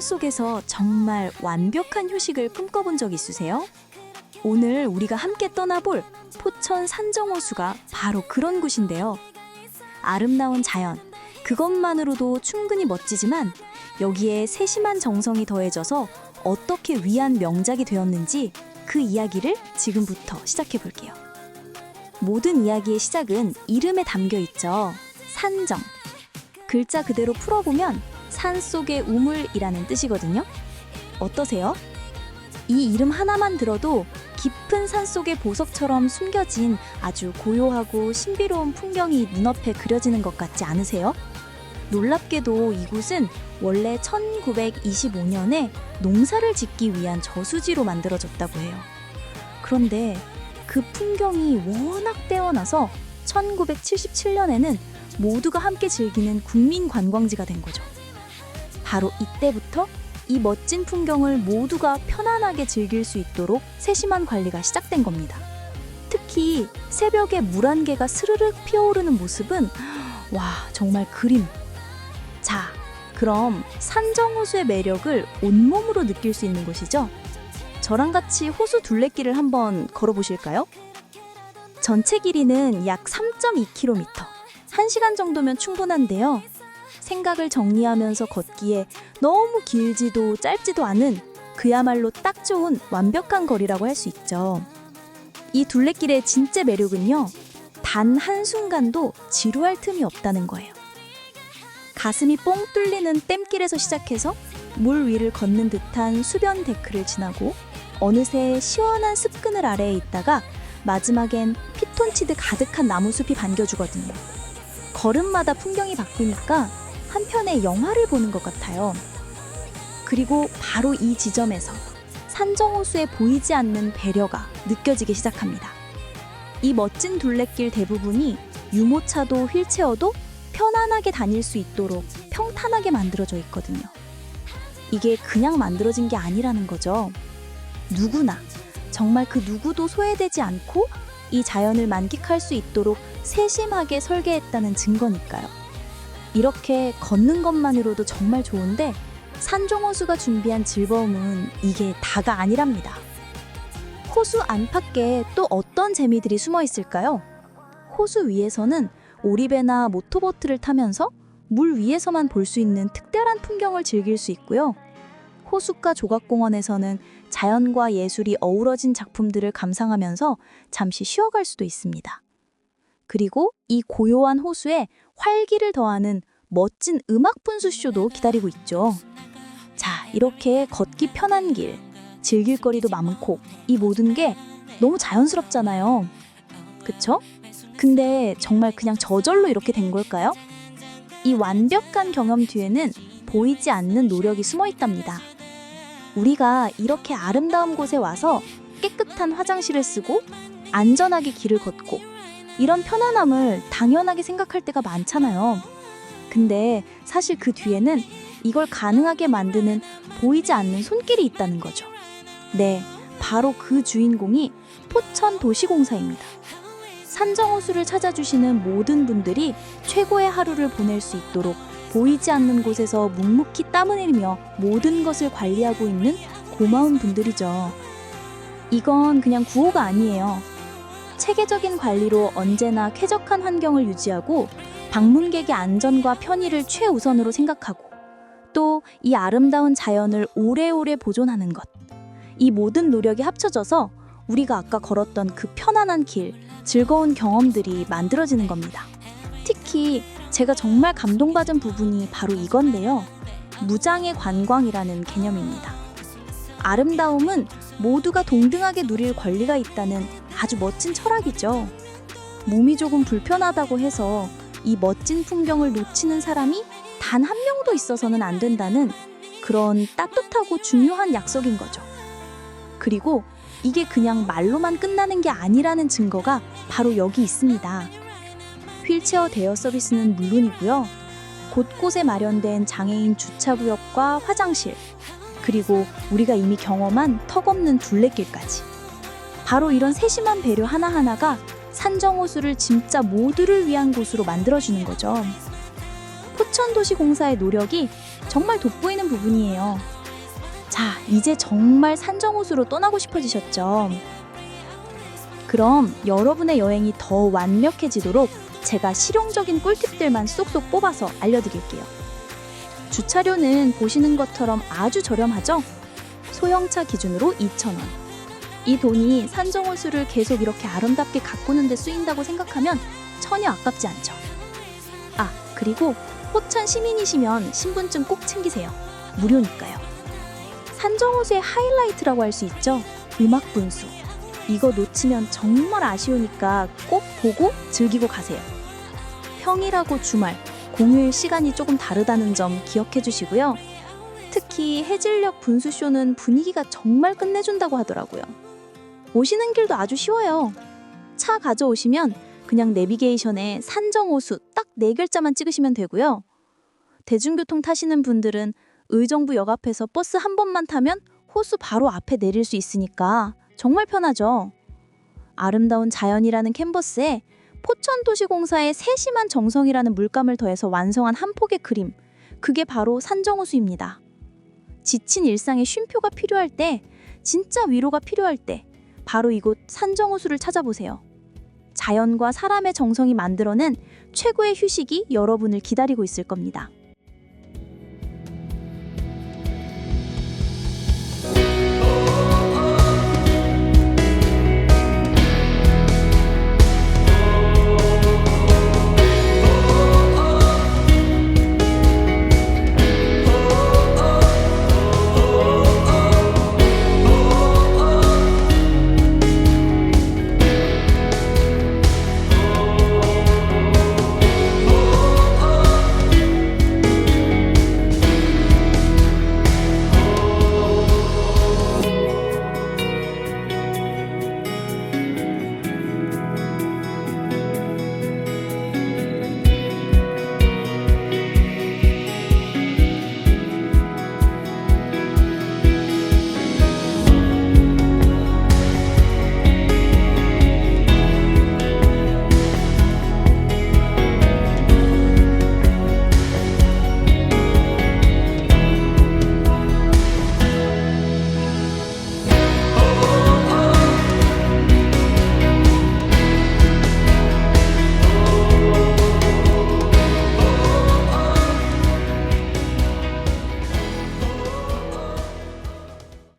속에서 정말 완벽한 휴식을 꿈꿔본 적 있으세요? 오늘 우리가 함께 떠나볼 포천 산정호수가 바로 그런 곳인데요. 아름다운 자연, 그것만으로도 충분히 멋지지만 여기에 세심한 정성이 더해져서 어떻게 위한 명작이 되었는지 그 이야기를 지금부터 시작해 볼게요. 모든 이야기의 시작은 이름에 담겨 있죠. 산정. 글자 그대로 풀어보면 산 속의 우물이라는 뜻이거든요. 어떠세요? 이 이름 하나만 들어도 깊은 산 속의 보석처럼 숨겨진 아주 고요하고 신비로운 풍경이 눈앞에 그려지는 것 같지 않으세요? 놀랍게도 이곳은 원래 1925년에 농사를 짓기 위한 저수지로 만들어졌다고 해요. 그런데 그 풍경이 워낙 뛰어나서 1977년에는 모두가 함께 즐기는 국민 관광지가 된 거죠. 바로 이때부터 이 멋진 풍경을 모두가 편안하게 즐길 수 있도록 세심한 관리가 시작된 겁니다. 특히 새벽에 물한 개가 스르륵 피어오르는 모습은 와 정말 그림. 자, 그럼 산정호수의 매력을 온몸으로 느낄 수 있는 곳이죠. 저랑 같이 호수 둘레길을 한번 걸어보실까요? 전체 길이는 약 3.2km. 1시간 정도면 충분한데요. 생각을 정리하면서 걷기에 너무 길지도 짧지도 않은 그야말로 딱 좋은 완벽한 거리라고 할 수 있죠. 이 둘레길의 진짜 매력은요. 단 한순간도 지루할 틈이 없다는 거예요. 가슴이 뻥 뚫리는 댐길에서 시작해서 물 위를 걷는 듯한 수변 데크를 지나고 어느새 시원한 습그늘 아래에 있다가 마지막엔 피톤치드 가득한 나무숲이 반겨주거든요. 걸음마다 풍경이 바뀌니까 한 편의 영화를 보는 것 같아요. 그리고 바로 이 지점에서 산정호수에 보이지 않는 배려가 느껴지기 시작합니다. 이 멋진 둘레길 대부분이 유모차도 휠체어도 편안하게 다닐 수 있도록 평탄하게 만들어져 있거든요. 이게 그냥 만들어진 게 아니라는 거죠. 누구나, 정말 그 누구도 소외되지 않고 이 자연을 만끽할 수 있도록 세심하게 설계했다는 증거니까요. 이렇게 걷는 것만으로도 정말 좋은데 산종호수가 준비한 즐거움은 이게 다가 아니랍니다. 호수 안팎에 또 어떤 재미들이 숨어 있을까요? 호수 위에서는 오리배나 모토보트를 타면서 물 위에서만 볼 수 있는 특별한 풍경을 즐길 수 있고요. 호숫가 조각공원에서는 자연과 예술이 어우러진 작품들을 감상하면서 잠시 쉬어갈 수도 있습니다. 그리고 이 고요한 호수에 활기를 더하는 멋진 음악 분수쇼도 기다리고 있죠. 자, 이렇게 걷기 편한 길, 즐길 거리도 많고 이 모든 게 너무 자연스럽잖아요. 그쵸? 근데 정말 그냥 저절로 이렇게 된 걸까요? 이 완벽한 경험 뒤에는 보이지 않는 노력이 숨어 있답니다. 우리가 이렇게 아름다운 곳에 와서 깨끗한 화장실을 쓰고 안전하게 길을 걷고 이런 편안함을 당연하게 생각할 때가 많잖아요. 근데 사실 그 뒤에는 이걸 가능하게 만드는 보이지 않는 손길이 있다는 거죠. 네, 바로 그 주인공이 포천 도시공사입니다. 산정호수를 찾아주시는 모든 분들이 최고의 하루를 보낼 수 있도록 보이지 않는 곳에서 묵묵히 땀을 흘리며 모든 것을 관리하고 있는 고마운 분들이죠. 이건 그냥 구호가 아니에요. 체계적인 관리로 언제나 쾌적한 환경을 유지하고 방문객의 안전과 편의를 최우선으로 생각하고 또 이 아름다운 자연을 오래오래 보존하는 것. 이 모든 노력이 합쳐져서 우리가 아까 걸었던 그 편안한 길, 즐거운 경험들이 만들어지는 겁니다. 특히 제가 정말 감동받은 부분이 바로 이건데요. 무장의 관광이라는 개념입니다. 아름다움은 모두가 동등하게 누릴 권리가 있다는 아주 멋진 철학이죠. 몸이 조금 불편하다고 해서 이 멋진 풍경을 놓치는 사람이 단 한 명도 있어서는 안 된다는 그런 따뜻하고 중요한 약속인 거죠. 그리고 이게 그냥 말로만 끝나는 게 아니라는 증거가 바로 여기 있습니다. 휠체어 대여 서비스는 물론이고요. 곳곳에 마련된 장애인 주차구역과 화장실, 그리고 우리가 이미 경험한 턱없는 둘레길까지. 바로 이런 세심한 배려 하나하나가 산정호수를 진짜 모두를 위한 곳으로 만들어주는 거죠. 포천도시공사의 노력이 정말 돋보이는 부분이에요. 자, 이제 정말 산정호수로 떠나고 싶어지셨죠? 그럼 여러분의 여행이 더 완벽해지도록 제가 실용적인 꿀팁들만 쏙쏙 뽑아서 알려드릴게요. 주차료는 보시는 것처럼 아주 저렴하죠? 소형차 기준으로 2,000원. 이 돈이 산정호수를 계속 이렇게 아름답게 가꾸는 데 쓰인다고 생각하면 전혀 아깝지 않죠. 아, 그리고 포천 시민이시면 신분증 꼭 챙기세요. 무료니까요. 산정호수의 하이라이트라고 할 수 있죠. 음악 분수. 이거 놓치면 정말 아쉬우니까 꼭 보고 즐기고 가세요. 평일하고 주말, 공휴일 시간이 조금 다르다는 점 기억해 주시고요. 특히 해질녘 분수쇼는 분위기가 정말 끝내준다고 하더라고요. 오시는 길도 아주 쉬워요. 차 가져오시면 그냥 내비게이션에 산정호수 딱 네 글자만 찍으시면 되고요. 대중교통 타시는 분들은 의정부역 앞에서 버스 한 번만 타면 호수 바로 앞에 내릴 수 있으니까 정말 편하죠. 아름다운 자연이라는 캔버스에 포천도시공사의 세심한 정성이라는 물감을 더해서 완성한 한 폭의 그림. 그게 바로 산정호수입니다. 지친 일상에 쉼표가 필요할 때, 진짜 위로가 필요할 때, 바로 이곳 산정호수를 찾아보세요. 자연과 사람의 정성이 만들어낸 최고의 휴식이 여러분을 기다리고 있을 겁니다.